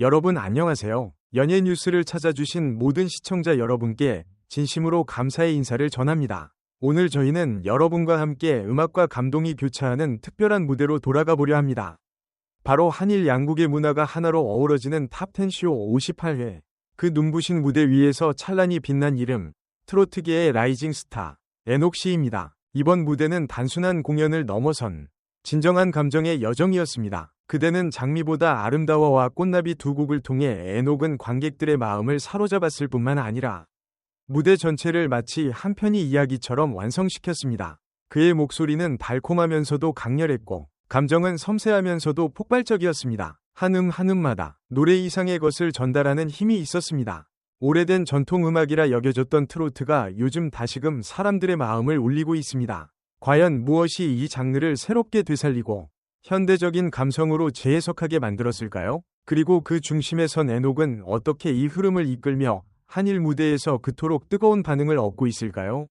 여러분 안녕하세요. 연예 뉴스를 찾아주신 모든 시청자 여러분께 진심으로 감사의 인사를 전합니다. 오늘 저희는 여러분과 함께 음악과 감동이 교차하는 특별한 무대로 돌아가 보려 합니다. 바로 한일 양국의 문화가 하나로 어우러지는 탑10쇼 58회. 그 눈부신 무대 위에서 찬란히 빛난 이름, 트로트계의 라이징 스타, 에녹씨입니다. 이번 무대는 단순한 공연을 넘어선 진정한 감정의 여정이었습니다. 그대는 장미보다 아름다워와 꽃나비 두 곡을 통해 에녹은 관객들의 마음을 사로잡았을 뿐만 아니라 무대 전체를 마치 한 편의 이야기처럼 완성시켰습니다. 그의 목소리는 달콤하면서도 강렬했고 감정은 섬세하면서도 폭발적이었습니다. 한음 한음마다 노래 이상의 것을 전달하는 힘이 있었습니다. 오래된 전통음악이라 여겨졌던 트로트가 요즘 다시금 사람들의 마음을 울리고 있습니다. 과연 무엇이 이 장르를 새롭게 되살리고 현대적인 감성으로 재해석하게 만들었을까요? 그리고 그 중심에 선 에녹은 어떻게 이 흐름을 이끌며 한일 무대에서 그토록 뜨거운 반응을 얻고 있을까요?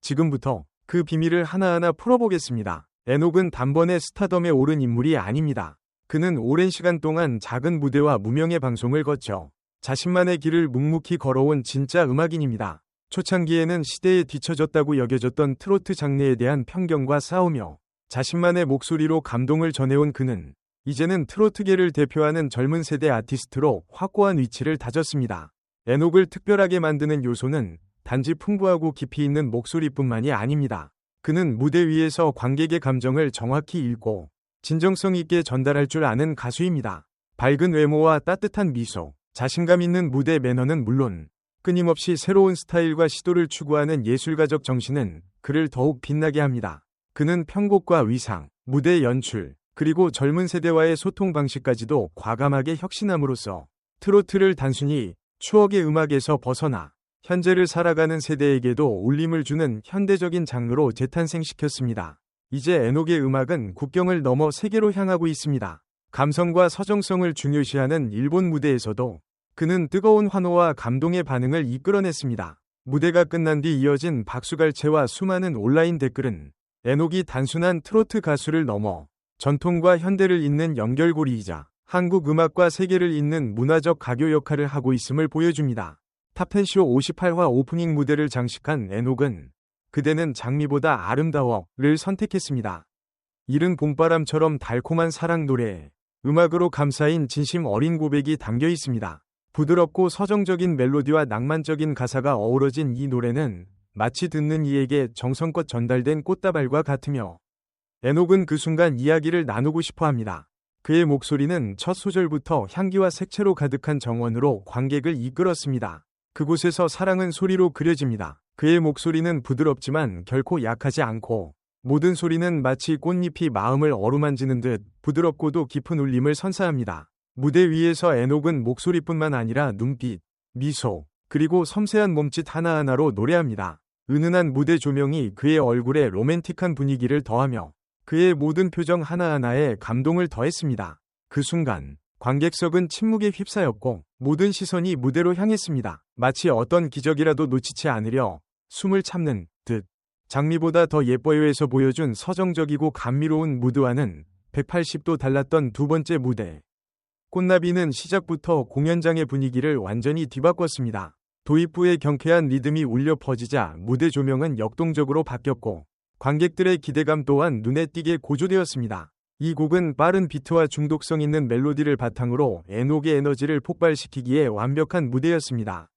지금부터 그 비밀을 하나하나 풀어보겠습니다. 에녹은 단번에 스타덤에 오른 인물이 아닙니다. 그는 오랜 시간 동안 작은 무대와 무명의 방송을 거쳐 자신만의 길을 묵묵히 걸어온 진짜 음악인입니다. 초창기에는 시대에 뒤처졌다고 여겨졌던 트로트 장르에 대한 편견과 싸우며 자신만의 목소리로 감동을 전해온 그는 이제는 트로트계를 대표하는 젊은 세대 아티스트로 확고한 위치를 다졌습니다. 에녹을 특별하게 만드는 요소는 단지 풍부하고 깊이 있는 목소리뿐만이 아닙니다. 그는 무대 위에서 관객의 감정을 정확히 읽고 진정성 있게 전달할 줄 아는 가수입니다. 밝은 외모와 따뜻한 미소, 자신감 있는 무대 매너는 물론 끊임없이 새로운 스타일과 시도를 추구하는 예술가적 정신은 그를 더욱 빛나게 합니다. 그는 편곡과 위상, 무대 연출, 그리고 젊은 세대와의 소통 방식까지도 과감하게 혁신함으로써 트로트를 단순히 추억의 음악에서 벗어나 현재를 살아가는 세대에게도 울림을 주는 현대적인 장르로 재탄생시켰습니다. 이제 에녹의 음악은 국경을 넘어 세계로 향하고 있습니다. 감성과 서정성을 중요시하는 일본 무대에서도 그는 뜨거운 환호와 감동의 반응을 이끌어냈습니다. 무대가 끝난 뒤 이어진 박수갈채와 수많은 온라인 댓글은 에녹이 단순한 트로트 가수를 넘어 전통과 현대를 잇는 연결고리이자 한국 음악과 세계를 잇는 문화적 가교 역할을 하고 있음을 보여줍니다. 탑텐쇼 58화 오프닝 무대를 장식한 에녹은 그대는 장미보다 아름다워를 선택했습니다. 이른 봄바람처럼 달콤한 사랑 노래에 음악으로 감싸인 진심 어린 고백이 담겨 있습니다. 부드럽고 서정적인 멜로디와 낭만적인 가사가 어우러진 이 노래는 마치 듣는 이에게 정성껏 전달된 꽃다발과 같으며 에녹은 그 순간 이야기를 나누고 싶어 합니다. 그의 목소리는 첫 소절부터 향기와 색채로 가득한 정원으로 관객을 이끌었습니다. 그곳에서 사랑은 소리로 그려집니다. 그의 목소리는 부드럽지만 결코 약하지 않고 모든 소리는 마치 꽃잎이 마음을 어루만지는 듯 부드럽고도 깊은 울림을 선사합니다. 무대 위에서 에녹은 목소리뿐만 아니라 눈빛, 미소, 그리고 섬세한 몸짓 하나하나로 노래합니다. 은은한 무대 조명이 그의 얼굴에 로맨틱한 분위기를 더하며 그의 모든 표정 하나하나에 감동을 더했습니다. 그 순간 관객석은 침묵에 휩싸였고 모든 시선이 무대로 향했습니다. 마치 어떤 기적이라도 놓치지 않으려 숨을 참는 듯 장미보다 더 예뻐요에서 보여준 서정적이고 감미로운 무드와는 180도 달랐던 두 번째 무대. 꽃나비는 시작부터 공연장의 분위기를 완전히 뒤바꿨습니다. 도입부의 경쾌한 리듬이 울려 퍼지자 무대 조명은 역동적으로 바뀌었고 관객들의 기대감 또한 눈에 띄게 고조되었습니다. 이 곡은 빠른 비트와 중독성 있는 멜로디를 바탕으로 에녹의 에너지를 폭발시키기에 완벽한 무대였습니다.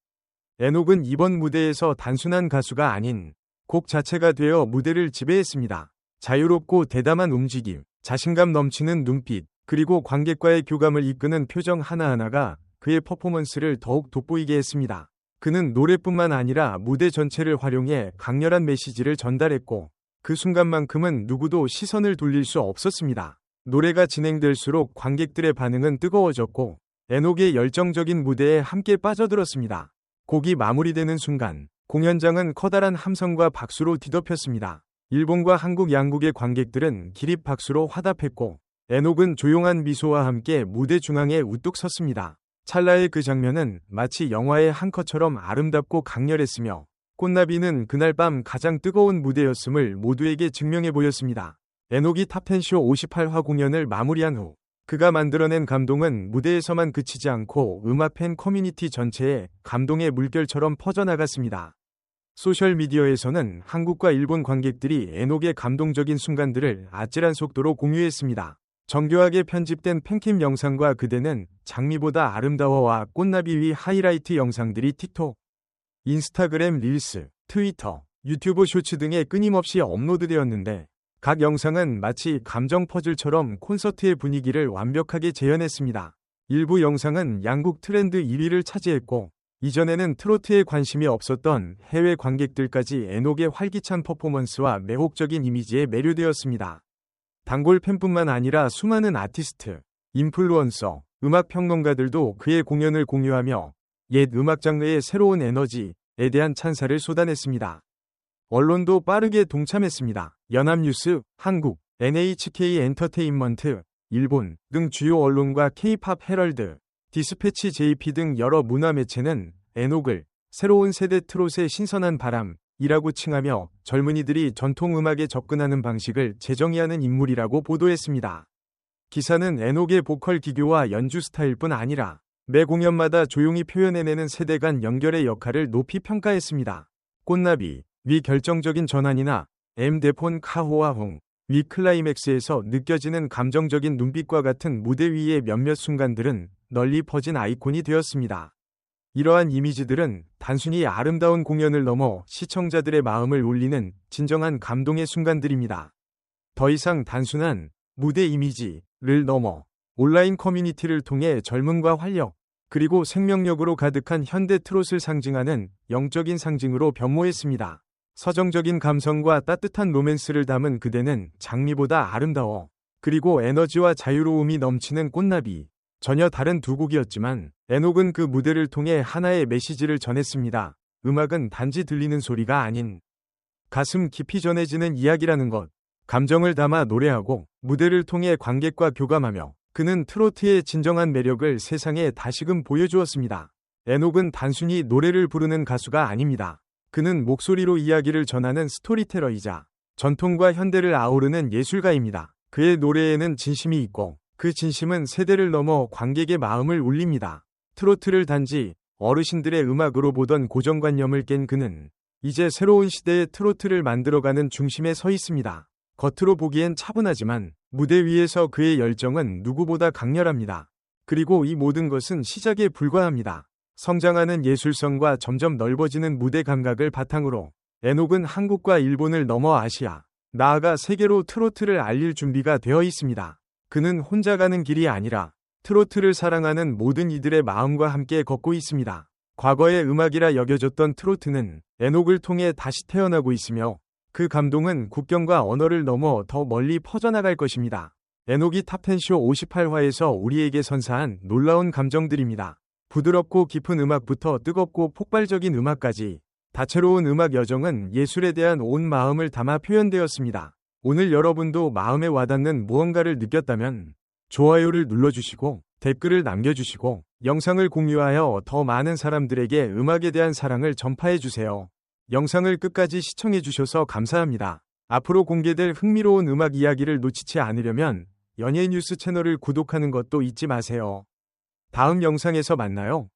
에녹은 이번 무대에서 단순한 가수가 아닌 곡 자체가 되어 무대를 지배했습니다. 자유롭고 대담한 움직임, 자신감 넘치는 눈빛, 그리고 관객과의 교감을 이끄는 표정 하나하나가 그의 퍼포먼스를 더욱 돋보이게 했습니다. 그는 노래뿐만 아니라 무대 전체를 활용해 강렬한 메시지를 전달했고 그 순간만큼은 누구도 시선을 돌릴 수 없었습니다. 노래가 진행될수록 관객들의 반응은 뜨거워졌고 에녹의 열정적인 무대에 함께 빠져들었습니다. 곡이 마무리되는 순간 공연장은 커다란 함성과 박수로 뒤덮였습니다. 일본과 한국 양국의 관객들은 기립 박수로 화답했고 에녹은 조용한 미소와 함께 무대 중앙에 우뚝 섰습니다. 찰나의 그 장면은 마치 영화의 한 컷처럼 아름답고 강렬했으며 꽃나비는 그날 밤 가장 뜨거운 무대였음을 모두에게 증명해 보였습니다. 에녹이 탑텐쇼 58화 공연을 마무리한 후 그가 만들어낸 감동은 무대에서만 그치지 않고 음악 팬 커뮤니티 전체에 감동의 물결처럼 퍼져나갔습니다. 소셜미디어에서는 한국과 일본 관객들이 에녹의 감동적인 순간들을 아찔한 속도로 공유했습니다. 정교하게 편집된 팬캠 영상과 그대는 장미보다 아름다워와 꽃나비 위 하이라이트 영상들이 틱톡, 인스타그램 릴스, 트위터, 유튜브 쇼츠 등에 끊임없이 업로드되었는데 각 영상은 마치 감정 퍼즐처럼 콘서트의 분위기를 완벽하게 재현했습니다. 일부 영상은 양국 트렌드 1위를 차지했고 이전에는 트로트에 관심이 없었던 해외 관객들까지 에녹의 활기찬 퍼포먼스와 매혹적인 이미지에 매료되었습니다. 단골 팬뿐만 아니라 수많은 아티스트, 인플루언서, 음악 평론가들도 그의 공연을 공유하며 옛 음악 장르의 새로운 에너지에 대한 찬사를 쏟아냈습니다. 언론도 빠르게 동참했습니다. 연합뉴스, 한국, NHK 엔터테인먼트, 일본 등 주요 언론과 K-팝 헤럴드, 디스패치 JP 등 여러 문화 매체는 에녹을 새로운 세대 트롯의 신선한 바람, 이라고 칭하며 젊은이들이 전통 음악에 접근하는 방식을 재정의하는 인물이라고 보도했습니다. 기사는 에녹의 보컬 기교와 연주 스타일뿐 아니라 매 공연마다 조용히 표현해내는 세대 간 연결의 역할을 높이 평가했습니다. 꽃나비, 위 결정적인 전환이나 M 데폰 카호와 홍, 위 클라이맥스에서 느껴지는 감정적인 눈빛과 같은 무대 위의 몇몇 순간들은 널리 퍼진 아이콘이 되었습니다. 이러한 이미지들은 단순히 아름다운 공연을 넘어 시청자들의 마음을 울리는 진정한 감동의 순간들입니다. 더 이상 단순한 무대 이미지를 넘어 온라인 커뮤니티를 통해 젊음과 활력, 그리고 생명력으로 가득한 현대 트롯을 상징하는 영적인 상징으로 변모했습니다. 서정적인 감성과 따뜻한 로맨스를 담은 그대는 장미보다 아름다워. 그리고 에너지와 자유로움이 넘치는 꽃나비. 전혀 다른 두 곡이었지만 에녹은 그 무대를 통해 하나의 메시지를 전했습니다. 음악은 단지 들리는 소리가 아닌 가슴 깊이 전해지는 이야기라는 것. 감정을 담아 노래하고 무대를 통해 관객과 교감하며 그는 트로트의 진정한 매력을 세상에 다시금 보여주었습니다. 에녹은 단순히 노래를 부르는 가수가 아닙니다. 그는 목소리로 이야기를 전하는 스토리텔러이자 전통과 현대를 아우르는 예술가입니다. 그의 노래에는 진심이 있고 그 진심은 세대를 넘어 관객의 마음을 울립니다. 트로트를 단지 어르신들의 음악으로 보던 고정관념을 깬 그는 이제 새로운 시대의 트로트를 만들어가는 중심에 서 있습니다. 겉으로 보기엔 차분하지만 무대 위에서 그의 열정은 누구보다 강렬합니다. 그리고 이 모든 것은 시작에 불과합니다. 성장하는 예술성과 점점 넓어지는 무대 감각을 바탕으로 에녹은 한국과 일본을 넘어 아시아, 나아가 세계로 트로트를 알릴 준비가 되어 있습니다. 그는 혼자 가는 길이 아니라 트로트를 사랑하는 모든 이들의 마음과 함께 걷고 있습니다. 과거의 음악이라 여겨졌던 트로트는 에녹을 통해 다시 태어나고 있으며 그 감동은 국경과 언어를 넘어 더 멀리 퍼져나갈 것입니다. 에녹이 탑텐쇼 58화에서 우리에게 선사한 놀라운 감정들입니다. 부드럽고 깊은 음악부터 뜨겁고 폭발적인 음악까지 다채로운 음악 여정은 예술에 대한 온 마음을 담아 표현되었습니다. 오늘 여러분도 마음에 와닿는 무언가를 느꼈다면 좋아요를 눌러주시고 댓글을 남겨주시고 영상을 공유하여 더 많은 사람들에게 음악에 대한 사랑을 전파해주세요. 영상을 끝까지 시청해주셔서 감사합니다. 앞으로 공개될 흥미로운 음악 이야기를 놓치지 않으려면 연예 뉴스 채널을 구독하는 것도 잊지 마세요. 다음 영상에서 만나요.